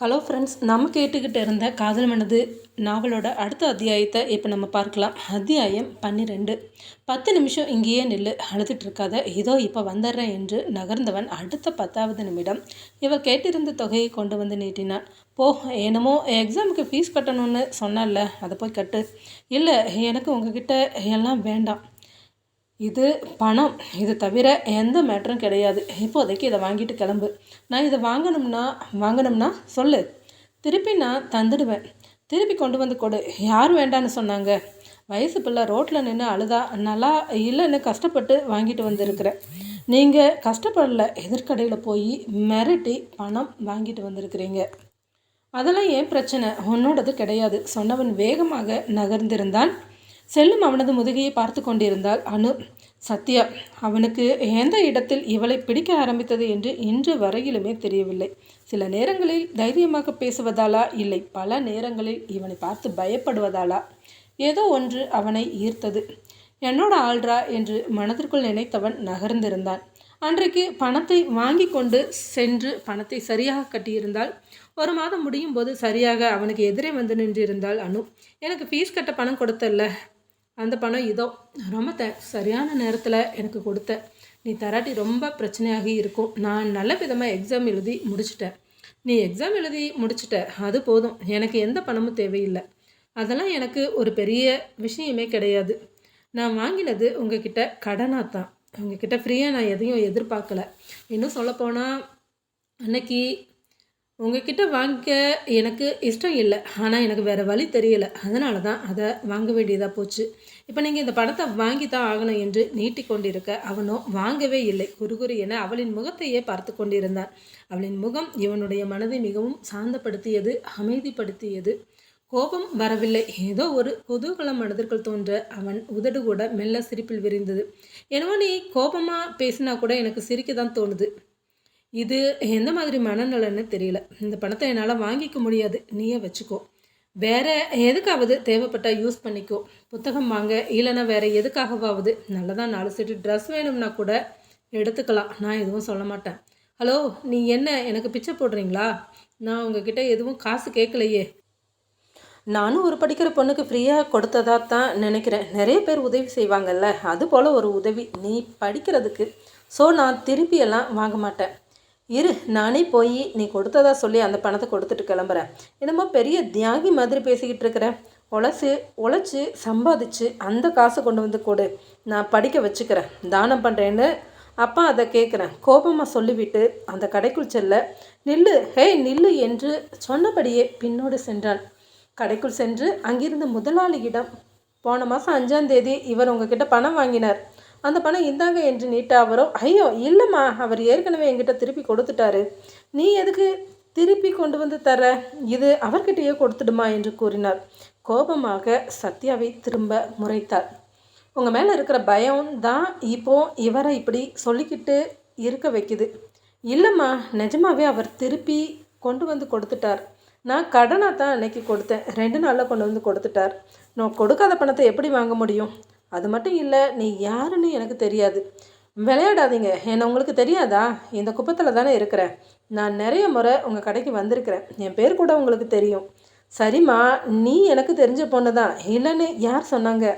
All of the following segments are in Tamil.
ஹலோ ஃப்ரெண்ட்ஸ் நம்ம கேட்டுக்கிட்டு இருந்த காதல் மனது நாவலோட அடுத்த அத்தியாயத்தை இப்போ நம்ம பார்க்கலாம். அத்தியாயம் பன்னிரெண்டு. பத்து நிமிஷம் இங்கேயே நில்லு அழுதுட்டு இருக்காத. இதோ இப்போ வந்துடுறேன் என்று நகர்ந்தவன் அடுத்த பத்தாவது நிமிடம். இவள் கேட்டிருந்த தொகையை கொண்டு வந்து நீட்டினான். போ என்னமோ எக்ஸாமுக்கு ஃபீஸ் கட்டணும்னு சொன்னால அதை போய் கட்டு. இல்லை எனக்கு உங்ககிட்ட எல்லாம் வேண்டாம். இது பணம். இது தவிர எந்த மேட்டரும் கிடையாது. இப்போதைக்கு இதை வாங்கிட்டு கிளம்பு. நான் இதை வாங்கணும்னா வாங்கணும்னா சொல்லு. திருப்பி நான் தந்துடுவேன். திருப்பி கொண்டு வந்து கொடு. யார் வேண்டான்னு சொன்னாங்க. வயசு பிள்ளை ரோட்டில் நின்று அழுதா நல்லா இல்லைன்னு கஷ்டப்பட்டு வாங்கிட்டு வந்திருக்கிறேன் நீங்கள் கஷ்டப்படல. எதிர்கடையில் போய் மிரட்டி பணம் வாங்கிட்டு வந்திருக்கிறீங்க. அதெல்லாம் ஏன் பிரச்சனை? உன்னோடது கிடையாது. சொன்னவன் வேகமாக நகர்ந்திருந்தான். செல்லும் அவனது முதுகையை பார்த்து கொண்டிருந்தால் அனு. சத்யா அவனுக்கு எந்த இடத்தில் இவளை பிடிக்க ஆரம்பித்தது என்று இன்று வரையிலுமே தெரியவில்லை. சில நேரங்களில் தைரியமாக பேசுவதாலா இல்லை பல நேரங்களில் இவனை பார்த்து பயப்படுவதாலா? ஏதோ ஒன்று அவனை ஈர்த்தது. என்னோட ஆள்ரா? என்று மனதிற்குள் நினைத்தவன் நகர்ந்திருந்தான். அன்றைக்கு பணத்தை வாங்கி கொண்டு சென்று பணத்தை சரியாக கட்டியிருந்தால் ஒரு மாதம் முடியும் போது சரியாக அவனுக்கு எதிரே வந்து நின்றிருந்தால் அனு. எனக்கு ஃபீஸ் கட்ட பணம் கொடுத்தல்ல. அந்த பணம் இதோ ரொம்ப த சரியான நேரத்தில் எனக்கு கொடுத்த. நீ தராட்டி ரொம்ப பிரச்சனையாகி இருக்கும். நான் நல்ல விதமாக எக்ஸாம் எழுதி முடிச்சிட்டேன். நீ எக்ஸாம் எழுதி முடிச்சிட்ட அது போதும். எனக்கு எந்த பணமும் தேவையில்லை. அதெல்லாம் எனக்கு ஒரு பெரிய விஷயமே கிடையாது. நான் வாங்கினது உங்ககிட்ட கடனாக தான் உங்ககிட்ட ஃப்ரீயாக நான் எதையும் எதிர்பார்க்கல. இன்னும் சொல்லப்போனால் அன்னைக்கு உங்ககிட்ட வாங்க எனக்கு இஷ்டம் இல்லை. ஆனால் எனக்கு வேறு வழி தெரியலை. அதனால தான் அதை வாங்க வேண்டியதாக போச்சு. இப்போ நீங்கள் இந்த பணத்தை வாங்கி தான் ஆகணும் என்று நீட்டி கொண்டிருக்க அவனோ வாங்கவே இல்லை. குறுகுறு என அவளின் முகத்தையே பார்த்து கொண்டிருந்தான். அவளின் முகம் இவனுடைய மனதை மிகவும் சாந்தப்படுத்தியது அமைதிப்படுத்தியது. கோபம் வரவில்லை. ஏதோ ஒரு குதூகலம் மனதிற்குள் தோன்ற அவன் உதடு கூட மெல்ல சிரிப்பில் விரிந்தது. என்னவோ நீ கோபமாக பேசினா கூட எனக்கு சிரிக்க தான் தோணுது. இது எந்த மாதிரி மனநலன்னு தெரியல. இந்த பணத்தை என்னால் வாங்கிக்க முடியாது. நீயே வச்சுக்கோ. வேற எதுக்காவது தேவைப்பட்டால் யூஸ் பண்ணிக்கோ. புத்தகம் வாங்க இல்லைன்னா வேற எதுக்காகவாவது நல்லதாக நாலு செட்டு ட்ரெஸ் வேணும்னா கூட எடுத்துக்கலாம். நான் எதுவும் சொல்ல மாட்டேன். ஹலோ நீ என்ன? எனக்கு பிச்சை போடுறீங்களா? நான் உங்ககிட்ட எதுவும் காசு கேட்கலையே. நானும் ஒரு படிக்கிற பொண்ணுக்கு ஃப்ரீயாக கொடுத்ததா தான் நினைக்கிறேன். நிறைய பேர் உதவி செய்வாங்கல்ல. அது போல் ஒரு உதவி. நீ படிக்கிறதுக்கு. ஸோ நான் திருப்பியெல்லாம் வாங்க மாட்டேன். இரு நானே போய் நீ கொடுத்ததா சொல்லி அந்த பணத்தை கொடுத்துட்டு கிளம்புறேன். என்னமோ பெரிய தியாகி மாதிரி பேசிக்கிட்டு இருக்கிறேன் உழைச்சி உழைச்சி சம்பாதிச்சு அந்த காசை கொண்டு வந்து கொடு. நான் படிக்க வச்சுக்கிறேன். தானம் பண்ணுறேன்னு அப்பா அதை கேட்குறேன் கோபமாக சொல்லிவிட்டு அந்த கடைக்குள் செல்ல நில்லு ஹே நில்லு என்று சொன்னபடியே பின்னோடு சென்றான் கடைக்குள் சென்று அங்கிருந்த முதலாளியிடம் போன மாதம் அஞ்சாந்தேதி இவர் உங்ககிட்ட பணம் வாங்கினார். அந்த பணம் இந்தாங்க என்று நீட்டா அவரும் ஐயோ இல்லைம்மா அவர் ஏற்கனவே என்கிட்ட திருப்பி கொடுத்துட்டாரு. நீ எதுக்கு திருப்பி கொண்டு வந்து தர? இது அவர்கிட்டயே கொடுத்துடுமா என்று கூறினார். கோபமாக சத்யாவை திரும்ப முறைத்தார். உங்கள் மேலே இருக்கிற பயம் தான் இப்போ இவரை இப்படி சொல்லிக்கிட்டு இருக்க வைக்குது. இல்லைம்மா நிஜமாவே அவர் திருப்பி கொண்டு வந்து கொடுத்துட்டார். நான் கடனாக தான் அன்னைக்கு கொடுத்தேன். ரெண்டு நாளில் கொண்டு வந்து கொடுத்துட்டார். நான் கொடுக்காத பணத்தை எப்படி வாங்க முடியும்? அது மட்டும் இல்லை நீ யாருன்னு எனக்கு தெரியாது. விளையாடாதீங்க. என்ன உங்களுக்கு தெரியாதா? இந்த குப்பத்தில் தானே இருக்கிறேன். நான் நிறைய முறை உங்கள் கடைக்கு வந்திருக்கிறேன். என் பேர் கூட உங்களுக்கு தெரியும். சரிம்மா நீ எனக்கு தெரிஞ்ச பொண்ணு தான். இல்லைன்னு யார் சொன்னாங்க?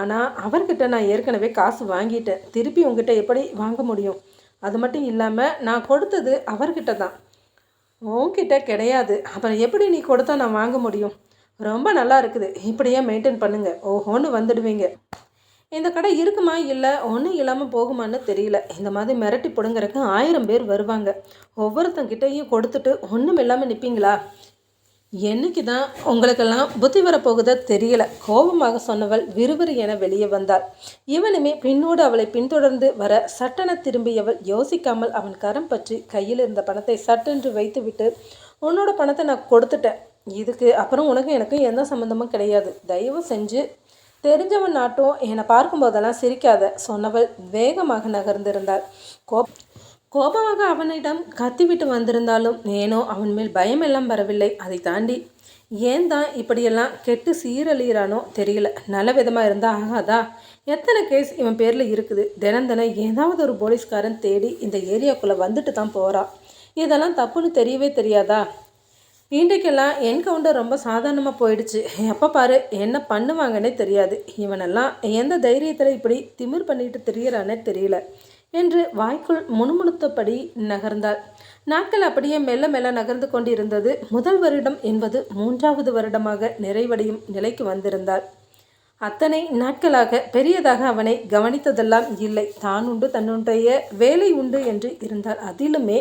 ஆனால் அவர்கிட்ட நான் ஏற்கனவே காசு வாங்கிட்டேன். திருப்பி உங்ககிட்ட எப்படி வாங்க முடியும்? அது மட்டும் இல்லாமல் நான் கொடுத்தது அவர்கிட்ட தான். உன்கிட்ட கிடையாது. அப்புறம் எப்படி நீ கொடுத்தா நான் வாங்க முடியும்? ரொம்ப நல்லா இருக்குது. இப்படியே மெயின்டைன் பண்ணுங்கள் ஓஹோன்னு வந்துடுவீங்க. இந்த கடை இருக்குமா? இல்லை ஒன்றும் இல்லாமல் போகுமான்னு தெரியல. இந்த மாதிரி மிரட்டி பிடுங்குறக்கு ஆயிரம் பேர் வருவாங்க. ஒவ்வொருத்தங்கிட்டையும் கொடுத்துட்டு ஒன்றும் இல்லாமல் நிற்பீங்களா என்னைக்கு தான் உங்களுக்கெல்லாம் புத்தி வரப்போகுதோ தெரியல. கோபமாக சொன்னவள் விறுவிறு என வெளியே வந்தாள். இவனுமே பின்னோடு அவளை பின்தொடர்ந்து வர சட்டென திரும்பியவள் யோசிக்காமல் அவன் கரம் பற்றி கையில் இருந்த பணத்தை சட்டென்று வைத்துவிட்டு உன்னோட பணத்தை நான் கொடுத்துட்டேன். இதுக்கு அப்புறம் உனக்கு எனக்கு எந்த சம்மந்தமும் கிடையாது. தயவு செஞ்சு தெரிஞ்சவன் நாட்டும் என்னை பார்க்கும்போதெல்லாம் சிரிக்காத சொன்னவள் வேகமாக நகர்ந்திருந்தாள். கோப் கோபமாக அவனிடம் கத்திவிட்டு வந்திருந்தாலும் ஏனோ அவன் மேல் பயமெல்லாம் வரவில்லை. அதை தாண்டி ஏன் தான் இப்படியெல்லாம் கெட்டு சீரழிகிறானோ தெரியல. நல்ல விதமாக இருந்தால் ஆகாதா? எத்தனை கேஸ் இவன் பேரில் இருக்குது. தினம் தினம் ஏதாவது ஒரு போலீஸ்காரன் தேடி இந்த ஏரியாக்குள்ளே வந்துட்டு தான் போகிறான் இதெல்லாம் தப்புன்னு தெரியவே தெரியாதா? இன்றைக்கெல்லாம் என்கவுண்டர் ரொம்ப சாதாரணமாக போயிடுச்சு. எப்போ பாரு என்ன பண்ணுவாங்கன்னே தெரியாது. இவனெல்லாம் எந்த தைரியத்தில் இப்படி திமிர் பண்ணிட்டு தெரியறானே தெரியல என்று வாய்க்குள் முணுமுணுத்தபடி நகர்ந்தாள். நாட்கள் அப்படியே மெல்ல மெல்ல நகர்ந்து கொண்டிருந்தது. முதல் வருடம் என்பது மூன்றாவது வருடமாக நிறைவடையும் நிலைக்கு வந்திருந்தாள். அத்தனை நாட்களாக பெரியதாக அவனை கவனித்ததெல்லாம் இல்லை. தான் உண்டு தன்னுடைய வேலை உண்டு என்று இருந்தால் அதிலுமே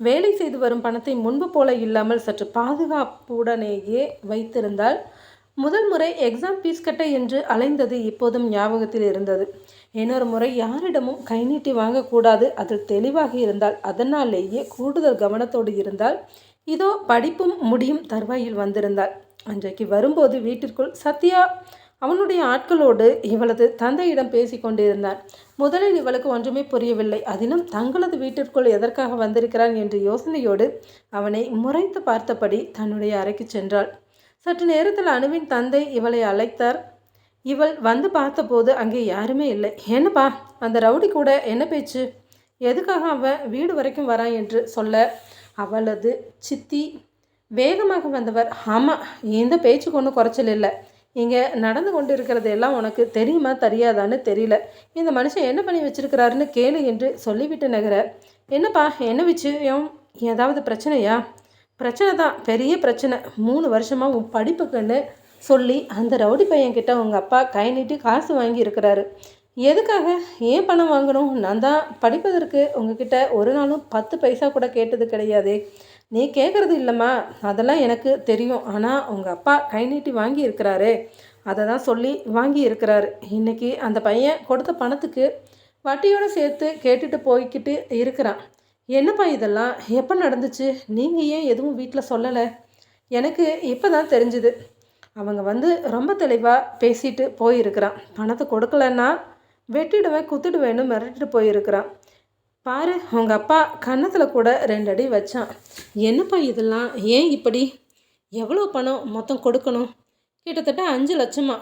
வேலை செய்து வரும் பணத்தை முன்பு போல இல்லாமல் சற்று பாதுகாப்புடனேயே வைத்திருந்தால் முதல் முறை எக்ஸாம் ஃபீஸ் கட்ட என்று அலைந்தது இப்போதும் ஞாபகத்தில் இருந்தது. இன்னொரு முறை யாரிடமும் கை நீட்டி வாங்கக்கூடாது அதில் தெளிவாக இருந்தால் அதனாலேயே கூடுதல் கவனத்தோடு இருந்தால் இதோ படிப்பும் முடியும் தருவாயில் வந்திருந்தாள். அன்றைக்கு வரும்போது வீட்டிற்குள் சத்யா அவனுடைய ஆட்களோடு இவளது தந்தையிடம் பேசிக்கொண்டிருந்தான் முதலில் இவளுக்கு ஒன்றுமே புரியவில்லை. அதிலும் தங்களது வீட்டிற்குள் எதற்காக வந்திருக்கிறான் என்ற யோசனையோடு அவனை முறைத்து பார்த்தபடி தன்னுடைய அறைக்கு சென்றாள். சற்று நேரத்தில் அணுவின் தந்தை இவளை அழைத்தார். இவள் வந்து பார்த்தபோது அங்கே யாருமே இல்லை. என்னப்பா அந்த ரவுடி கூட என்ன பேச்சு? எதுக்காக அவன் வீடு வரைக்கும் வரான் என்று சொல்ல அவளது சித்தி வேகமாக வந்தவர். ஆமாம் இந்த பேச்சுக்கு ஒன்றும் குறைச்சல் இல்லை. இங்கே நடந்து கொண்டு இருக்கிறது எல்லாம் உனக்கு தெரியுமா தெரியாதான்னு தெரியல. இந்த மனுஷன் என்ன பண்ணி வச்சிருக்கிறாருன்னு கேளு என்று சொல்லிவிட்டு நகர என்னப்பா என்ன விஷயம் ஏதாவது பிரச்சனையா? பிரச்சனை தான் பெரிய பிரச்சனை. மூணு வருஷமாக உன் படிப்புக்குன்னு சொல்லி அந்த ரவுடி பையன்கிட்ட உங்கள் அப்பா கை நீட்டி காசு வாங்கி இருக்கிறாரு. எதுக்காக? ஏன் பணம் வாங்கணும்? நான் தான் படிப்பதற்கு உங்ககிட்ட ஒரு நாளும் பத்து பைசா கூட கேட்டது கிடையாதே. நீ கேட்குறது இல்லைம்மா. அதெல்லாம் எனக்கு தெரியும். ஆனால் உங்கள் அப்பா கை நீட்டி வாங்கி இருக்கிறாரு. அதை தான் சொல்லி வாங்கி இருக்கிறாரு. இன்றைக்கி அந்த பையன் கொடுத்த பணத்துக்கு வட்டியோடு சேர்த்து கேட்டுட்டு போய்கிட்டு இருக்கிறான். என்னப்பா இதெல்லாம்? எப்போ நடந்துச்சு? நீங்கள் ஏன் எதுவும் வீட்டில் சொல்லலை? எனக்கு இப்போ தான் தெரிஞ்சுது. அவங்க வந்து ரொம்ப தெளிவாக பேசிட்டு போயிருக்கிறான். பணத்தை கொடுக்கலன்னா வெட்டிடுவேன் குத்துடுவேன்னு மிரட்டிட்டு போயிருக்கிறான். பாரு உங்கள் அப்பா கன்னத்தில் கூட ரெண்டு அடி வச்சான். என்னப்பா இதெல்லாம்? ஏன் இப்படி? எவ்வளோ பணம் மொத்தம் கொடுக்கணும்? கிட்டத்தட்ட அஞ்சு லட்சமா?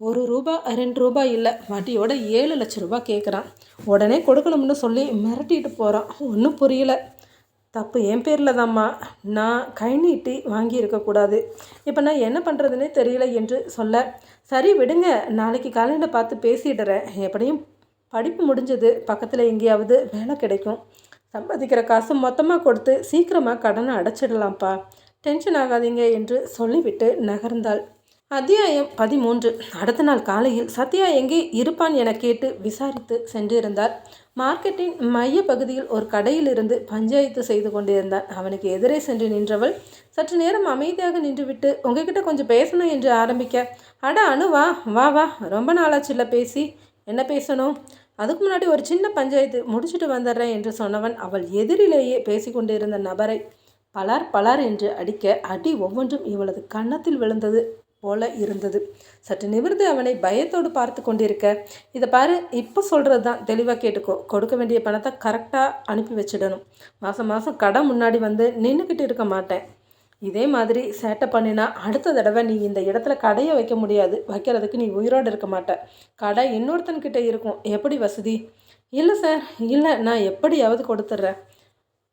ஒரு ரூபா ரெண்டு ரூபாய் இல்லை. வட்டியோட ஏழு லட்ச ரூபா கேட்குறான் உடனே கொடுக்கணும்னு சொல்லி மிரட்டிட்டு போகிறான் ஒன்றும் புரியல. தப்பு என் பேரில் தான்மா. நான் கை நீட்டி வாங்கியிருக்கக்கூடாது இப்போ நான் என்ன பண்ணுறதுனே தெரியல என்று சொல்ல சரி விடுங்க. நாளைக்கு காலையில் பார்த்து பேசிடுறேன். எப்படியும் படிப்பு முடிஞ்சது பக்கத்தில் எங்கேயாவது வேலை கிடைக்கும். சம்பாதிக்கிற காசு மொத்தமாக கொடுத்து சீக்கிரமாக கடனை அடைச்சிடலாம்ப்பா. டென்ஷன் ஆகாதீங்க என்று சொல்லிவிட்டு நகர்ந்தாள். அத்தியாயம் பதிமூன்று. அடுத்த நாள் காலையில் சத்யா எங்கே இருப்பான் என கேட்டு விசாரித்து சென்றிருந்தார் மார்க்கெட்டின் மைய பகுதியில் ஒரு கடையில் இருந்து பஞ்சாயத்து செய்து கொண்டிருந்தான். அவனுக்கு எதிரே சென்று நின்றவள் சற்று நேரம் அமைதியாக நின்றுவிட்டு உங்ககிட்ட கொஞ்சம் பேசணும் என்று ஆரம்பிக்க. அட அணுவா வா வா ரொம்ப நாளாச்சுல்ல பேசி. என்ன பேசணும்? அதுக்கு முன்னாடி ஒரு சின்ன பஞ்சாயத்து முடிச்சுட்டு வந்துடுறேன் என்று சொன்னவன் அவள் எதிரிலேயே பேசிக்கொண்டிருந்த நபரை பலார் பலார் என்று அடிக்க அடி ஒவ்வொன்றும் இவளது கன்னத்தில் விழுந்தது போல இருந்தது. சற்று நிமிர்ந்து அவனை பயத்தோடு பார்த்து கொண்டிருக்க இதை பாரு இப்போ சொல்கிறது தான் தெளிவாக கேட்டுக்கோ. கொடுக்க வேண்டிய பணத்தை கரெக்டாக அனுப்பி வச்சிடணும். மாதம் மாதம் கடை முன்னாடி வந்து நின்றுக்கிட்டு இருக்க மாட்டேன். இதே மாதிரி சேட்டை பண்ணினா அடுத்த தடவை நீ இந்த இடத்துல கடையை வைக்க முடியாது. வைக்கிறதுக்கு நீ உயிரோடு இருக்க மாட்ட. கடை இன்னொருத்தன்கிட்ட இருக்கும். எப்படி வசதி? இல்லை சார் இல்லை. நான் எப்படியாவது கொடுத்துட்றேன்.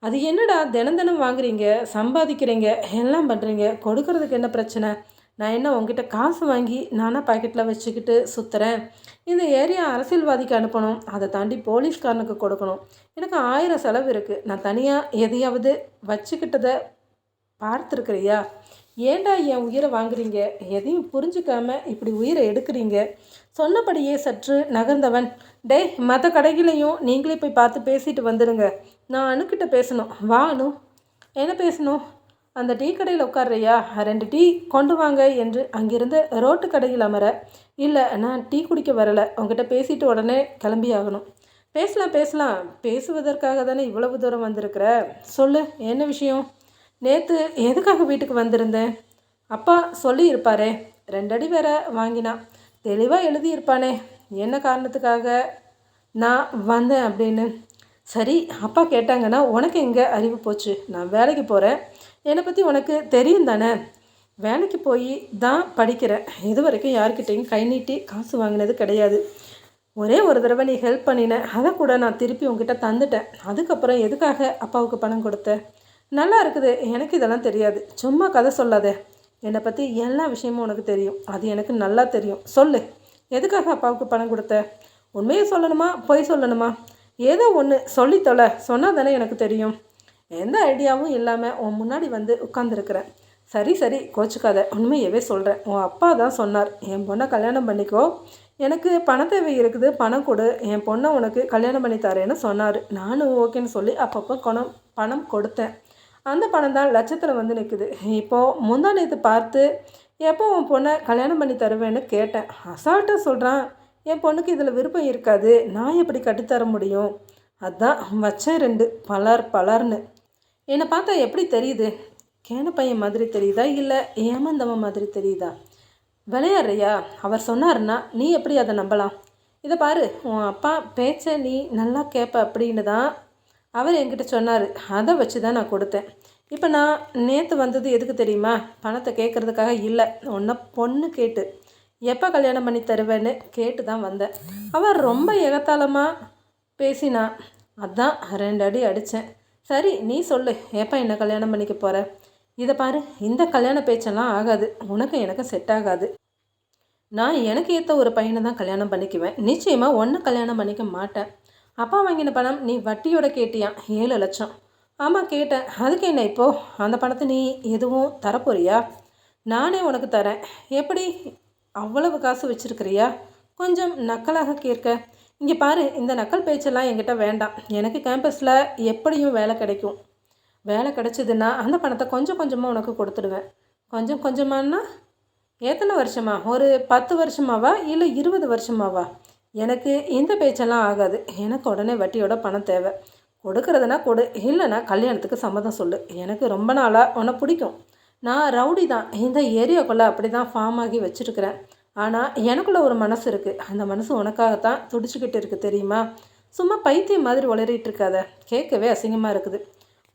அது என்னடா தினம் தினம் வாங்குறீங்க? சம்பாதிக்கிறீங்க? எல்லாம் பண்ணுறீங்க கொடுக்கறதுக்கு என்ன பிரச்சனை? நான் என்ன உங்ககிட்ட காசு வாங்கி நானாக பாக்கெட்டில் வச்சுக்கிட்டு சுற்றுறேன் இந்த ஏரியா அரசியல்வாதிக்கு அனுப்பணும். அதை தாண்டி போலீஸ்காரனுக்கு கொடுக்கணும். எனக்கு ஆயிரம் செலவு இருக்குது நான் தனியாக எதையாவது வச்சுக்கிட்டதை பார்த்துருக்குறியா? ஏண்டா என் உயிரை வாங்குறீங்க? எதையும் புரிஞ்சுக்காம இப்படி உயிரை எடுக்கிறீங்க? சொன்னபடியே சற்று நகர்ந்தவன். டே மற்ற கடைகளையும் நீங்களே போய் பார்த்து பேசிட்டு வந்துடுங்க. நான் அணுக்கிட்ட பேசணும். வா அனு. என்ன பேசணும்? அந்த டீ கடையில் உட்காடுறியா ரெண்டு டீ கொண்டு வாங்க என்று அங்கிருந்து ரோட்டு கடையில் அமர இல்லை நான் டீ குடிக்க வரலை. உங்ககிட்ட பேசிட்டு உடனே கிளம்பி ஆகணும் பேசலாம் பேசலாம். பேசுவதற்காக தானே இவ்வளவு தூரம் வந்திருக்கிற? சொல்லு என்ன விஷயம்? நேற்று எதுக்காக வீட்டுக்கு வந்திருந்தேன் அப்பா சொல்லியிருப்பாரே ரெண்டடி வேற வாங்கினான் தெளிவாக எழுதியிருப்பானே என்ன காரணத்துக்காக? நான் வந்தேன் அப்படின்னு. சரி அப்பா கேட்டாங்கன்னா உனக்கு எங்கே அறிவு போச்சு? நான் வேலைக்கு போகிறேன் என்னை பற்றி உனக்கு தெரியும் தானே? வேலைக்கு போய் தான் படிக்கிறேன். இது வரைக்கும் யார்கிட்டையும் கை நீட்டி காசு வாங்கினது கிடையாது. ஒரே ஒரு தடவை நீ ஹெல்ப் பண்ணினேன் அதை கூட நான் திருப்பி உங்ககிட்ட தந்துட்டேன். அதுக்கப்புறம் எதுக்காக அப்பாவுக்கு பணம் கொடுத்த? நல்லா இருக்குது. எனக்கு இதெல்லாம் தெரியாது. சும்மா கதை சொல்லாதே. என்னை பற்றி எல்லா விஷயமும் உனக்கு தெரியும். அது எனக்கு நல்லா தெரியும். சொல்லு. எதுக்காக அப்பாவுக்கு பணம் கொடுத்த? உண்மையை சொல்லணுமா? பொய் சொல்லணுமா? ஏதோ ஒன்று சொல்லி தொலை. சொன்னால் தானே எனக்கு தெரியும். எந்த ஐடியாவும் இல்லாமல் உன் முன்னாடி வந்து உட்காந்துருக்குறேன் சரி சரி. கோச்சுக்காத. உண்மையவே சொல்கிறேன் உன் அப்பா தான் சொன்னார். என் பொண்ணை கல்யாணம் பண்ணிக்கோ. எனக்கு பண தேவை இருக்குது. பணம் கொடு. என் பொண்ணை உனக்கு கல்யாணம் பண்ணி தரேன்னு சொன்னார். நானும் ஓகேன்னு சொல்லி அப்பப்போ குணம் பணம் கொடுத்தேன். அந்த பணம் தான் லட்சத்தில் வந்து நிற்குது இப்போது முந்தா நேற்று பார்த்து எப்போ உன் பொண்ணை கல்யாணம் பண்ணி தருவேன்னு கேட்டேன். அசால்ட்டாக சொல்கிறான் என் பொண்ணுக்கு இதில் விருப்பம் இருக்காது. நான் எப்படி கட்டித்தர முடியும்? அதான் வச்சேன் ரெண்டு பலர் பலர்னு. என்னை பார்த்தா எப்படி தெரியுது? கேன பையன் மாதிரி தெரியுதா இல்லை ஏமாந்தவன் மாதிரி தெரியுதா? விளையாடுறியா? அவர் சொன்னார்னா நீ எப்படி அதை நம்பலாம்? இதை பாரு உன் அப்பா பேச்சை நீ நல்லா கேட்ப அப்படின்னு தான் அவர் என்கிட்ட சொன்னார் அதை வச்சு தான் நான் கொடுத்தேன். இப்போ நான் நேற்று வந்தது எதுக்கு தெரியுமா? பணத்தை கேட்குறதுக்காக இல்லை. ஒன்றை பொண்ணு கேட்டு எப்போ கல்யாணம் பண்ணி தருவேன்னு கேட்டு தான் வந்தேன். அவர் ரொம்ப எகத்தாளமாக பேசினா அதான் ரெண்டு அடி அடித்தேன் சரி நீ சொல்லு எப்போ என்ன கல்யாணம் பண்ணிக்க போகிற இதை பாரு இந்த கல்யாண பேச்செல்லாம் ஆகாது. உனக்கு எனக்கு செட் ஆகாது. நான் எனக்கு ஏற்ற ஒரு பையனை தான் கல்யாணம் பண்ணிக்குவேன். நிச்சயமாக ஒன்று கல்யாணம் பண்ணிக்க மாட்டேன். அப்பா வாங்கின பணம் நீ வட்டியோட கேட்டியான் ஏழு லட்சம். ஆமாம் கேட்டேன். அதுக்கு என்ன இப்போது அந்த பணத்தை நீ எதுவும் தரப்போறியா? நானே உனக்கு தரேன். எப்படி அவ்வளவு காசு வச்சுருக்கிறியா? கொஞ்சம் நக்கலாக கேட்க. இங்கே பாரு இந்த நக்கல் பேச்செல்லாம் என்கிட்ட வேண்டாம். எனக்கு கேம்பஸில் எப்படியும் வேலை கிடைக்கும். வேலை கிடைச்சதுன்னா அந்த பணத்தை கொஞ்சம் கொஞ்சமாக உனக்கு கொடுத்துடுவேன். கொஞ்சம் கொஞ்சமானா எத்தனை வருஷமா? ஒரு பத்து வருஷமாவா? இல்லை இருபது வருஷமாவா? எனக்கு இந்த பேச்செல்லாம் ஆகாது. எனக்கு உடனே வட்டியோட பணம் தேவை. கொடுக்கறதுனா கொடு. இல்லைன்னா கல்யாணத்துக்கு சம்மதம் சொல்லு. எனக்கு ரொம்ப நாளாக உன்னை பிடிக்கும். நான் ரவுடி தான். இந்த ஏரியாக்குள்ளே அப்படி தான் ஃபார்ம் ஆகி வச்சுருக்கிறேன். ஆனால் எனக்குள்ளே ஒரு மனசு இருக்குது அந்த மனசு உனக்காகத்தான் துடிச்சிக்கிட்டு இருக்குது தெரியுமா? சும்மா பைத்தியம் மாதிரி உளறிட்டு இருக்காத. கேட்கவே அசிங்கமாக இருக்குது.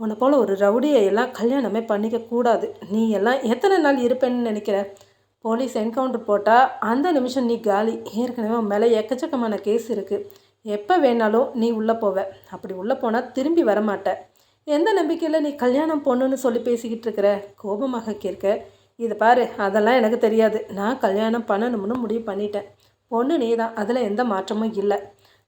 உன்னை போல் ஒரு ரவுடியை எல்லாம் கல்யாணமே பண்ணிக்க கூடாது. நீ எல்லாம் எத்தனை நாள் இருப்பேன்னு நினைக்கிற? போலீஸ் என்கவுண்டர் போட்டால் அந்த நிமிஷம் நீ காலி. ஏற்கனவே உன் மேலே எக்கச்சக்கமான கேஸ் இருக்குது எப்போ வேணாலும் நீ உள்ளே போவ. அப்படி உள்ளே போனால் திரும்பி வரமாட்ட. எந்த நம்பிக்கையில் நீ கல்யாணம் பொண்ணுன்னு சொல்லி பேசிக்கிட்டு இருக்கிற? கோபமாக கேட்க இதை பாரு அதெல்லாம் எனக்கு தெரியாது. நான் கல்யாணம் பண்ணணும்னு முடிவு பண்ணிட்டேன். பொண்ணு நீ தான் அதில் எந்த மாற்றமும் இல்லை.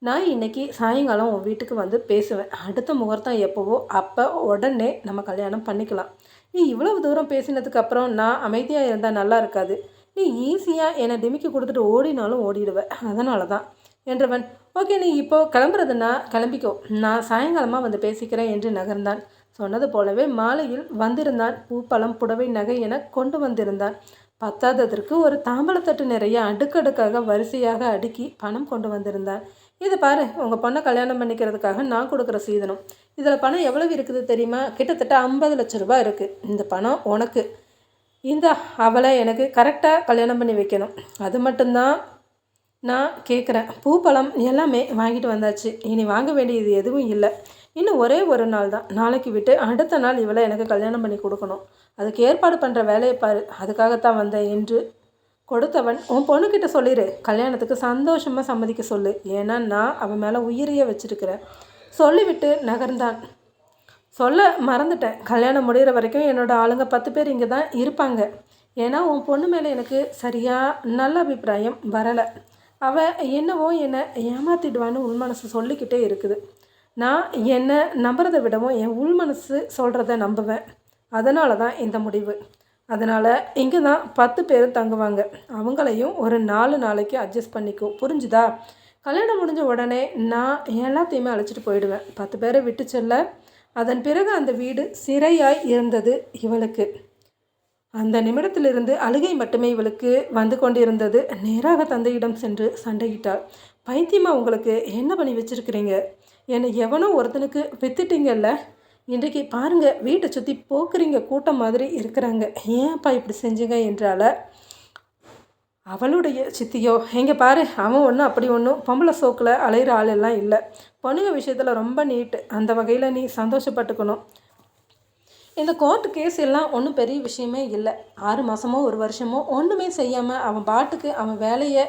நான் இன்றைக்கி சாயங்காலம் உன் வீட்டுக்கு வந்து பேசுவேன். அடுத்த முகூர்த்தம் எப்போவோ அப்போ உடனே நம்ம கல்யாணம் பண்ணிக்கலாம். நீ இவ்வளவு தூரம் பேசினதுக்கு அப்புறம் நான் அமைதியாக இருந்தால் நல்லா இருக்காது. நீ ஈஸியாக என்னை டிமிக்கி கொடுத்துட்டு ஓடினாலும் ஓடிடுவேன் அதனால தான் என்றவன் ஓகே நீ இப்போ கிளம்புறதுன்னா கிளம்பிக்கோ. நான் சாயங்காலமாக வந்து பேசிக்கிறேன் என்று நகர்ந்தான். சொன்னது போலவே மாலையில் வந்திருந்தான். பூப்பழம் புடவை நகை என கொண்டு வந்திருந்தான். பத்தாததற்கு ஒரு தாம்பளத்தட்டு நிறைய அடுக்கடுக்காக வரிசையாக அடுக்கி பணம் கொண்டு வந்திருந்தான். இது பாரு உங்கள் பொண்ணை கல்யாணம் பண்ணிக்கிறதுக்காக நான் கொடுக்குற சீதனம். இதில் பணம் எவ்வளவு இருக்குது தெரியுமா? கிட்டத்தட்ட ஐம்பது லட்ச ரூபா இருக்குது இந்த பணம் உனக்கு. இந்த அவளை எனக்கு கரெக்டாக கல்யாணம் பண்ணி வைக்கணும். அது மட்டும்தான் நான் கேட்குறேன் பூ பழம் எல்லாமே வாங்கிட்டு வந்தாச்சு. இனி வாங்க வேண்டியது எதுவும் இல்லை. இன்னும் ஒரே ஒரு நாள் தான். நாளைக்கு விட்டு அடுத்த நாள் இவளை எனக்கு கல்யாணம் பண்ணி கொடுக்கணும். அதுக்கு ஏற்பாடு பண்ணுற வேலையை பாரு. அதுக்காகத்தான் வந்தேன் என்று கொடுத்தவன் உன் பொண்ணுக்கிட்ட சொல்லிடு கல்யாணத்துக்கு சந்தோஷமாக சம்மதிக்க சொல்லு. ஏன்னா நான் அவன் மேலே உயிரியே வச்சுருக்கிறேன். சொல்லிவிட்டு நகர்ந்தான். சொல்ல மறந்துட்டேன். கல்யாணம் முடிகிற வரைக்கும் என்னோடய ஆளுங்க பத்து பேர் இங்கே தான் இருப்பாங்க. ஏன்னா உன் பொண்ணு மேலே எனக்கு சரியாக நல்ல அபிப்பிராயம் வரலை. அவள் என்னவோ என்னை ஏமாற்றிடுவான்னு உள் மனசு சொல்லிக்கிட்டே இருக்குது. நான் என்னை நம்புறதை விடவும் என் உள் மனசு சொல்கிறத நம்புவேன். அதனால தான் இந்த முடிவு. அதனால் இங்கே தான் பத்து பேரும் தங்குவாங்க. அவங்களையும் ஒரு நாலு நாளைக்கு அட்ஜஸ்ட் பண்ணிக்கும் புரிஞ்சுதா? கல்யாணம் முடிஞ்ச உடனே நான் எல்லாத்தையுமே அழைச்சிட்டு போயிடுவேன். பத்து பேரை விட்டு செல்ல. அதன் பிறகு அந்த வீடு சிறையாய் இருந்தது இவளுக்கு. அந்த நிமிடத்திலிருந்து அழுகை மட்டுமே இவளுக்கு வந்து கொண்டிருந்தது. நேராக தந்தையிடம் சென்று சண்டையிட்டாள். பைத்தியமா உங்களுக்கு? என்ன பண்ணி வச்சுருக்கிறீங்க? என்னை எவனோ ஒருத்தனுக்கு வித்துட்டீங்கல்ல? இன்றைக்கு பாருங்கள் வீட்டை சுற்றி போக்குறீங்க கூட்டம் மாதிரி இருக்கிறாங்க. ஏன்ப்பா இப்படி செஞ்சுங்க என்றால அவளுடைய சித்தியோ எங்கே பாரு அவன் ஒன்றும் அப்படி ஒன்றும் பொம்பளை சோக்கில் அலைகிற ஆள் எல்லாம் இல்லை. பொண்ணுங்க விஷயத்தில் ரொம்ப நீட்டு அந்த வகையில் நீ சந்தோஷப்பட்டுக்கணும். இந்த கோர்ட் கேஸ் எல்லாம் ஒன்றும் பெரிய விஷயமே இல்லை. ஆறு மாதமோ ஒரு வருஷமோ ஒன்றுமே செய்யாமல் அவன் பாட்டுக்கு அவன் வேலையை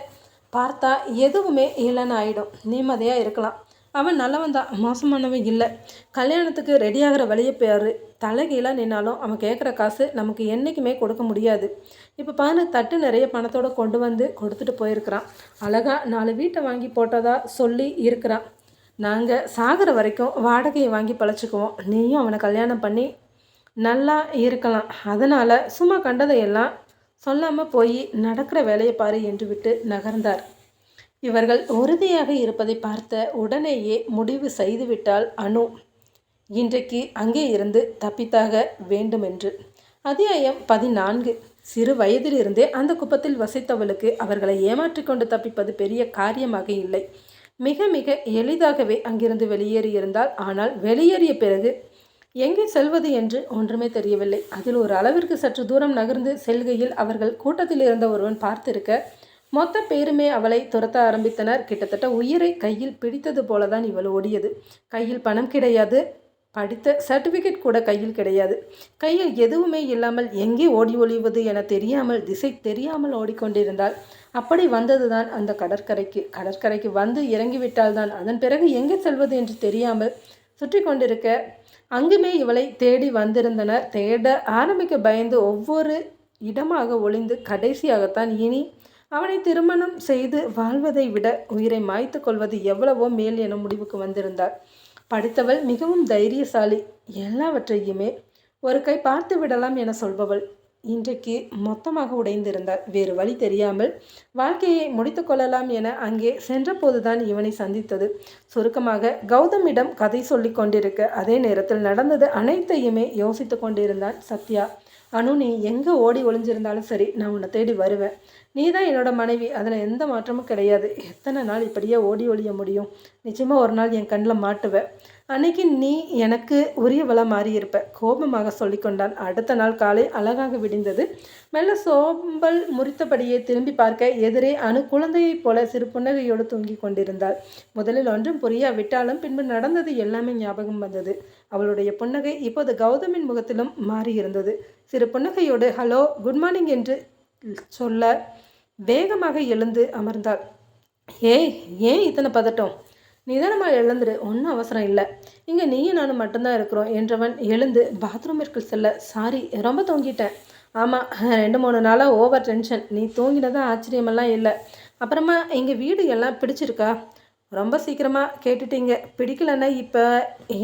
பார்த்தா எதுவுமே இல்லைன்னு ஆகிடும் நிம்மதியாக இருக்கலாம். அவன் நல்லவன் தான் மோசமானவன் இல்லை. கல்யாணத்துக்கு ரெடியாகிற வழியை பேர். தலைகீழாக நின்னாலும் அவன் கேட்குற காசு நமக்கு என்றைக்குமே கொடுக்க முடியாது. இப்போ பாரு தட்டு நிறைய பணத்தோடு கொண்டு வந்து கொடுத்துட்டு போயிருக்கிறான். அழகாக நாலு வீட்டை வாங்கி போட்டதா சொல்லி இருக்கிறான். நாங்கள் சாகிற வரைக்கும் வாடகையை வாங்கி பழச்சிக்குவோம். நீயும் அவனை கல்யாணம் பண்ணி நல்லா இருக்கலாம். அதனால் சும்மா கண்டதையெல்லாம் சொல்லாமல் போய் நடக்கிற வேலையை பாரு என்று விட்டு நகர்ந்தார். இவர்கள் உறுதியாக இருப்பதை பார்த்த உடனேயே முடிவு செய்துவிட்டால் அனு. இன்றைக்கு அங்கே இருந்து தப்பித்தாக வேண்டுமென்று. அத்தியாயம் பதினான்கு. சிறு வயதிலிருந்தே அந்த குப்பத்தில் வசித்தவளுக்கு அவர்களை ஏமாற்றிக்கொண்டு தப்பிப்பது பெரிய காரியமாக இல்லை. மிக மிக எளிதாகவே அங்கிருந்து வெளியேறியிருந்தால் ஆனால் வெளியேறிய பிறகு எங்கே செல்வது என்று ஒன்றுமே தெரியவில்லை. அதில் ஒரு அளவிற்கு சற்று தூரம் நகர்ந்து செல்கையில் அவர்கள் கூட்டத்தில் இருந்த ஒருவன் பார்த்திருக்க மொத்த பேருமே அவளை துரத்த ஆரம்பித்தனர். கிட்டத்தட்ட உயிரை கையில் பிடித்தது போல தான் இவள் ஓடியது. கையில் பணம் கிடையாது. படித்த சர்டிஃபிகேட் கூட கையில் கிடையாது. கையில் எதுவுமே இல்லாமல் எங்கே ஓடி ஒளிவது என தெரியாமல் திசை தெரியாமல் ஓடிக்கொண்டிருந்தாள். அப்படி வந்ததுதான் அந்த கடற்கரைக்கு. கடற்கரைக்கு வந்து இறங்கிவிட்டால்தான் அதன் பிறகு எங்கே செல்வது என்று தெரியாமல் சுற்றி கொண்டிருக்க அங்குமே இவளை தேடி வந்திருந்தனர். தேட ஆரம்பிக்க பயந்து ஒவ்வொரு இடமாக ஒளிந்து கடைசியாகத்தான் இனி அவனை திருமணம் செய்து வாழ்வதை விட உயிரை மாய்த்து கொள்வது எவ்வளவோ மேல் என முடிவுக்கு வந்திருந்தார். படித்தவள் மிகவும் தைரியசாலி. எல்லாவற்றையுமே ஒரு கை பார்த்து விடலாம் என சொல்பவள். இன்றைக்கு மொத்தமாக உடைந்திருந்தார். வேறு வழி தெரியாமல் வாழ்க்கையை முடித்து கொள்ளலாம் என அங்கே சென்றபோதுதான் இவனை சந்தித்தது. சுருக்கமாக கௌதமிடம் கதை சொல்லி கொண்டிருக்க அதே நேரத்தில் நடந்தது அனைத்தையுமே யோசித்து கொண்டிருந்தான் சத்யா. அனு நீ எங்கே ஓடி ஒளிஞ்சிருந்தாலும் சரி நான் உன்னை தேடி வருவேன். நீ தான் என்னோட மனைவி அதில் எந்த மாற்றமும் கிடையாது. எத்தனை நாள் இப்படியே ஓடி ஒழிய முடியும்? நிச்சயமாக ஒரு நாள் என் கண்ணில் மாட்டுவேன் அன்னைக்கு நீ எனக்கு உரியவள மாறியிருப்ப கோபமாக சொல்லிக்கொண்டான் அடுத்த நாள் காலை அழகாக விடிந்தது. மெல்ல சோம்பல் முறித்தபடியே திரும்பி பார்க்க எதிரே அணு குழந்தையைப் போல சிறு புன்னகையோடு தூங்கி கொண்டிருந்தாள். முதலில் ஒன்றும் புரியாவிட்டாலும் பின்பு நடந்தது எல்லாமே ஞாபகம் வந்தது. அவளுடைய புன்னகை இப்போது கௌதமின் முகத்திலும் மாறியிருந்தது சிறு புன்னகையோடு ஹலோ குட் மார்னிங் என்று சொல்ல வேகமாக எழுந்து அமர்ந்தாள். ஏய் ஏன் இத்தனை பதட்டம்? நிதானமாக எழுந்துரு ஒன்றும் அவசரம் இல்லை. இங்கே நீயும் நானும் மட்டும்தான் இருக்கிறோம் என்றவன் எழுந்து பாத்ரூமிற்கு செல்ல சாரி ரொம்ப தூங்கிட்டேன். ஆமாம் ரெண்டு மூணு நாளாக ஓவர் டென்ஷன் நீ தூங்கினதான் ஆச்சரியமெல்லாம் இல்லை. அப்புறமா எங்கள் வீடு எல்லாம் பிடிச்சிருக்கா? ரொம்ப சீக்கிரமாக கேட்டுட்டீங்க. பிடிக்கலன்னா இப்போ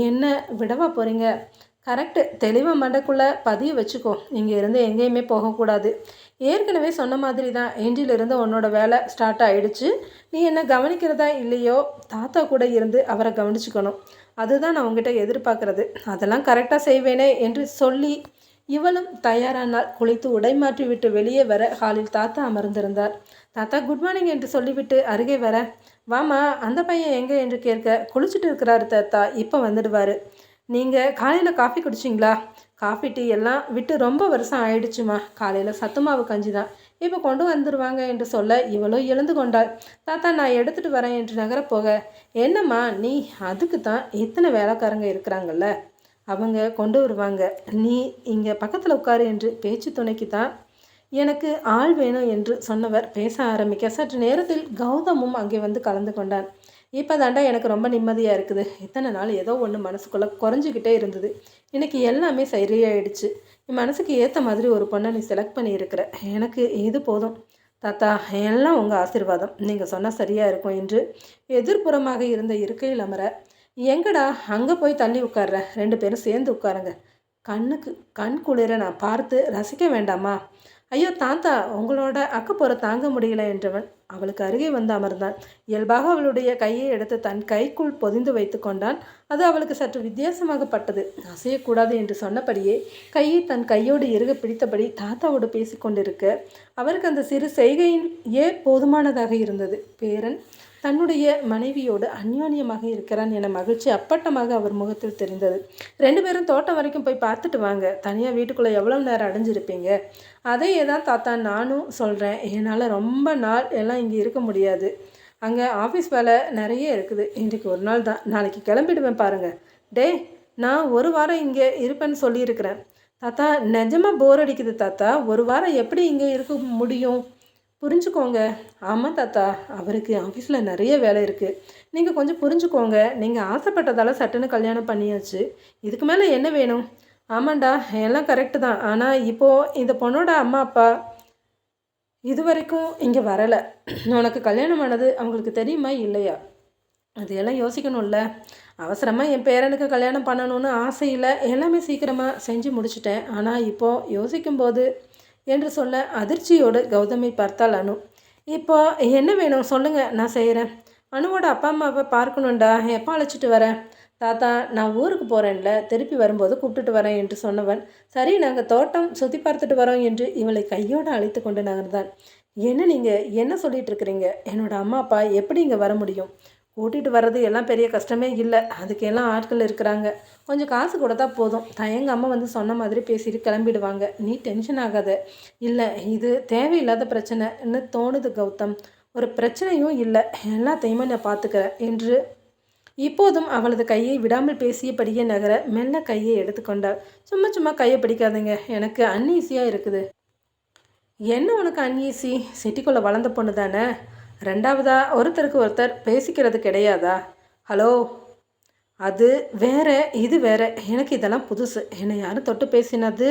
என்ன விடவா போகிறீங்க கரெக்டு. தெளிவாக மண்டக்குள்ளே பதிய வச்சுக்கோ. இங்கே இருந்து எங்கேயுமே போகக்கூடாது. ஏற்கனவே சொன்ன மாதிரி தான் இன்றிலிருந்து உன்னோட வேலை ஸ்டார்ட் ஆகிடுச்சு நீ என்ன கவனிக்கிறதா இல்லையோ? தாத்தா கூட இருந்து அவரை கவனிச்சுக்கணும். அதுதான் நான் உங்ககிட்ட எதிர்பார்க்குறது. அதெல்லாம் கரெக்டாக செய்வேனே என்று சொல்லி இவளும் தயாரானால் குளித்து உடை மாற்றி விட்டு வெளியே வர ஹாலில் தாத்தா அமர்ந்திருந்தார். தாத்தா குட் மார்னிங் என்று சொல்லிவிட்டு அருகே வர வாமா அந்த பையன் எங்கே? என்று கேட்க குளிச்சுட்டு இருக்கிறாரு தாத்தா இப்போ வந்துடுவார். நீங்கள் காலையில் காஃபி குடிச்சிங்களா? காஃபி டீ எல்லாம் விட்டு ரொம்ப வருஷம் ஆயிடுச்சுமா காலையில் சத்துமாவு கஞ்சி தான். இப்போ கொண்டு வந்துடுவாங்க என்று சொல்ல இவளோ எழுந்து கொண்டாள். தாத்தா நான் எடுத்துகிட்டு வரேன் என்று நகர போக என்னம்மா நீ அதுக்கு தான் இத்தனை வேலைக்காரங்க இருக்கிறாங்கல்ல? அவங்க கொண்டு வருவாங்க. நீ இங்கே பக்கத்தில் உட்காரு என்று பேச்சு துணைக்கு தான் எனக்கு ஆள் வேணும் என்று சொன்னவர் பேச ஆரம்பிக்க சற்று நேரத்தில் கௌதமும் அங்கே வந்து கலந்து கொண்டான். இப்போ தாண்டா எனக்கு ரொம்ப நிம்மதியாக இருக்குது. இத்தனை நாள் ஏதோ ஒன்று மனசுக்குள்ளே குறைஞ்சிக்கிட்டே இருந்தது. எனக்கு எல்லாமே சரியாயிடுச்சு. என் மனசுக்கு ஏற்ற மாதிரி ஒரு பொண்ணை நீ செலக்ட் பண்ணியிருக்கிற. எனக்கு இது போதும்? தாத்தா எல்லாம் உங்கள் ஆசிர்வாதம். நீங்கள் சொன்னால் சரியாக இருக்கும் என்று எதிர்ப்புறமாக இருந்த இருக்கையில் அமர எங்கடா? அங்கே போய் தள்ளி உட்கார்ற? ரெண்டு பேரும் சேர்ந்து உட்காருங்க. கண்ணுக்கு கண் குளிர நான் பார்த்து ரசிக்க வேண்டாமா? ஐயோ தாத்தா உங்களோட அக்கப்போரை தாங்க முடியல என்றவன் அவளுக்கு அருகே வந்து அமர்ந்தான். இயல்பாக அவளுடைய கையை எடுத்து தன் கைக்குள் பொதிந்து வைத்து கொண்டான். அது அவளுக்கு சற்று வித்தியாசமாகப்பட்டது அசையக்கூடாது என்று சொன்னபடியே கையை தன் கையோடு இறுக பிடித்தபடி தாத்தாவோடு பேசிக்கொண்டிருக்க அவருக்கு அந்த சிறு செய்கையின் ஏ போதுமானதாக இருந்தது? பேரன் தன்னுடைய மனைவியோடு அந்யோன்யமாக இருக்கிறான் என மகிழ்ச்சி அப்பட்டமாக அவர் முகத்தில் தெரிந்தது. ரெண்டு பேரும் தோட்டம் வரைக்கும் போய் பார்த்துட்டு வாங்க. தனியாக வீட்டுக்குள்ளே எவ்வளோ நேரம் அடைஞ்சிருப்பீங்க? அதையே தான் தாத்தா நானும் சொல்கிறேன் என்னால் ரொம்ப நாள் எல்லாம் இங்கே இருக்க முடியாது. அங்கே ஆஃபீஸ் வேலை நிறைய இருக்குது. இன்றைக்கு ஒரு நாள் தான். நாளைக்கு கிளம்பிடுவேன் பாருங்கள் டே நான் ஒரு வாரம் இங்கே இருப்பேன்னு சொல்லியிருக்கிறேன். தாத்தா நிஜமாக போர் அடிக்குது தாத்தா. ஒரு வாரம் எப்படி இங்கே இருக்க முடியும்? புரிஞ்சுக்கோங்க. ஆமாம் தாத்தா அவருக்கு ஆஃபீஸில் நிறைய வேலை இருக்குது நீங்கள் கொஞ்சம் புரிஞ்சுக்கோங்க. நீங்கள் ஆசைப்பட்டதால சட்டுன்னு கல்யாணம் பண்ணியாச்சு. இதுக்கு மேலே என்ன வேணும்? ஆமாண்டா எல்லாம் கரெக்டு தான். ஆனால் இப்போது இந்த பொண்ணோட அம்மா அப்பா இது வரைக்கும் இங்கே வரலை. உனக்கு கல்யாணம் ஆனது அவங்களுக்கு தெரியுமா? இல்லையா? அதையெல்லாம் யோசிக்கணும்ல. அவசரமாக என் பேரனுக்கு கல்யாணம் பண்ணணும்னு ஆசையில் எல்லாமே சீக்கிரமாக செஞ்சு முடிச்சிட்டேன். ஆனால் இப்போது யோசிக்கும்போது என்று சொல்ல அதிர்ச்சியோடு கௌதமி பார்த்தாள் அனு. இப்போ என்ன வேணும்? சொல்லுங்கள் நான் செய்கிறேன் அனுவோட அப்பா அம்மாவை பார்க்கணுண்டா எப்போ அழைச்சிட்டு வரேன் தாத்தா நான் ஊருக்கு போகிறேன்ல திருப்பி வரும்போது கூப்பிட்டுட்டு வரேன் என்று சொன்னவன். சரி நாங்கள் தோட்டம் சுற்றி பார்த்துட்டு வரோம் என்று இவளை கையோடு அழைத்து கொண்டு நகர்ந்தான். என்ன நீங்கள் என்ன சொல்லிட்டு இருக்கிறீங்க? என்னோடய அம்மா அப்பா எப்படி இங்கே வர முடியும்? கூட்டிகிட்டு வர்றது எல்லாம் பெரிய கஷ்டமே இல்லை. அதுக்கெல்லாம் ஆட்கள் இருக்கிறாங்க. கொஞ்சம் காசு கொடுத்தா போதும். தயங்காமல் வந்து சொன்ன மாதிரி பேசிட்டு கிளம்பிடுவாங்க. நீ டென்ஷன் ஆகாத. இல்லை இது தேவையில்லாத பிரச்சனைன்னு தோணுது கௌதம்? ஒரு பிரச்சனையும் இல்லை. எல்லாத்தையுமே நான் பார்த்துக்கிறேன் என்று இப்போதும் அவளது கையை விடாமல் பேசியபடியே நகர மெல்ல கையை எடுத்துக்கொண்டாள் சும்மா சும்மா கையை பிடிக்காதீங்க. எனக்கு அன்ஈஸியாக இருக்குது. என்ன உனக்கு அன்ஈஸி சிட்டிக்குள்ளே வளர்ந்த பொண்ணு தானே? ரெண்டாவதா ஒருத்தருக்கு ஒருத்தர் பேசிக்கிறது கிடையாதா? ஹலோ? அது வேற இது வேற. எனக்கு இதெல்லாம் புதுசு. என்னை யாரும் தொட்டு பேசினது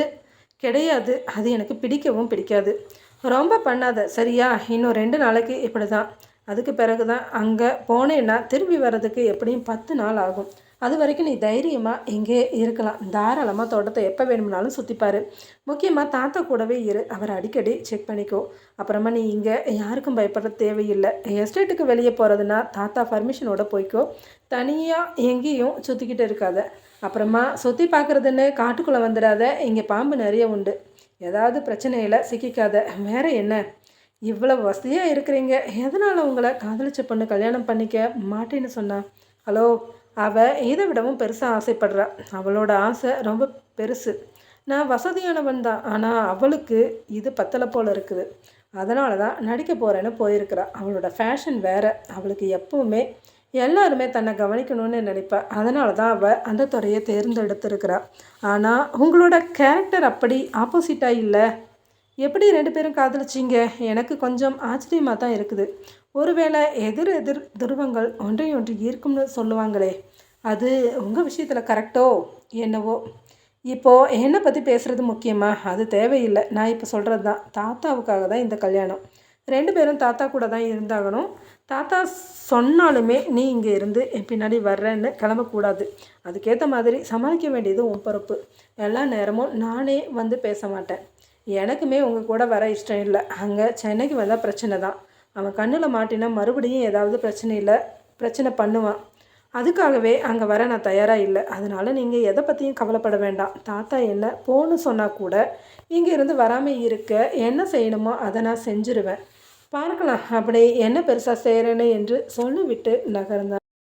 கிடையாது. அது எனக்கு பிடிக்கவும் பிடிக்காது. ரொம்ப பண்ணாத. சரியா? இன்னும் ரெண்டு நாளைக்கு இப்படி தான் அதுக்கு பிறகு தான் அங்கே போனேன்னா திரும்பி வர்றதுக்கு எப்படியும் பத்து நாள் ஆகும். அது வரைக்கும் நீ தைரியமாக இங்கே இருக்கலாம். தாராளமாக தோட்டத்தை எப்போ வேணும்னாலும் சுற்றிப்பார் முக்கியமாக தாத்தா கூடவே இரு. அவர் அடிக்கடி செக் பண்ணிக்கோ. அப்புறமா நீ இங்கே யாருக்கும் பயப்பட தேவையில்லை. எஸ்டேட்டுக்கு வெளியே போகிறதுனா தாத்தா பர்மிஷனோட போய்க்கோ. தனியாக எங்கேயும் சுற்றிக்கிட்டு இருக்காத. அப்புறமா சுற்றி பார்க்குறதுன்னு காட்டுக்குள்ளே வந்துடாத. இங்கே பாம்பு நிறைய உண்டு. ஏதாவது பிரச்சனையில் சிக்கிக்காத. வேற என்ன? இவ்வளோ வசதியாக இருக்கிறீங்க. எதனால் உங்களை காதலிச்ச பொண்ணு கல்யாணம் பண்ணிக்க மாட்டேன்னு சொன்னா? ஹலோ அவள் இதை விடவும் பெருசாக ஆசைப்படுறா. அவளோட ஆசை ரொம்ப பெருசு. நான் வசதியானவன் தான். ஆனால் அவளுக்கு இது பத்தலை போல் இருக்குது. அதனால தான் நடிக்க போகிறேன்னு போயிருக்கிறா. அவளோட ஃபேஷன் வேறு. அவளுக்கு எப்பவுமே எல்லாருமே தன்னை கவனிக்கணும்னு நினைப்பா. அதனால தான் அவள் அந்த துறையை தேர்ந்தெடுத்திருக்கிறா. ஆனால் உங்களோட கேரக்டர் அப்படி ஆப்போசிட்டாக இல்லை? எப்படி ரெண்டு பேரும் காதலிச்சிங்க? எனக்கு கொஞ்சம் ஆச்சரியமாக தான் இருக்குது. ஒருவேளை எதிர் எதிர் துருவங்கள் ஒன்றை ஒன்று ஈர்க்கும்னு சொல்லுவாங்களே அது உங்கள் விஷயத்தில் கரெக்டோ என்னவோ? இப்போது என்னை பற்றி பேசுகிறது முக்கியமா? அது தேவையில்லை. நான் இப்போ சொல்கிறது தான் தாத்தாவுக்காக தான் இந்த கல்யாணம். ரெண்டு பேரும் தாத்தா கூட தான் இருந்தாகணும். தாத்தா சொன்னாலுமே நீ இங்கே இருந்து என் பின்னாடி வர்றேன்னு கிளம்பக்கூடாது. அதுக்கேற்ற மாதிரி சமாளிக்க வேண்டியது உன் பொறுப்பு. எல்லா நேரமும் நானே வந்து பேச மாட்டேன். எனக்குமே உங்கள் கூட வர இஷ்டம் இல்லை. அங்கே சென்னைக்கு வந்தால் பிரச்சனை தான். அவன் கண்ணில் மாட்டினா மறுபடியும் ஏதாவது பிரச்சனை இல்லை பிரச்சனை பண்ணுவான். அதுக்காகவே அங்கே வர நான் தயாராக இல்லை. அதனால் நீங்கள் எதை பற்றியும் கவலைப்பட வேண்டாம். தாத்தா என்ன போன்னு சொன்னால் கூட இங்கே இருந்து வராமல் இருக்க என்ன செய்யணுமோ அதை நான் செஞ்சுருவேன். பார்க்கலாம் அப்படி என்ன பெருசாக செய்கிறேன்னு என்று சொல்லிவிட்டு நகர்ந்தான்.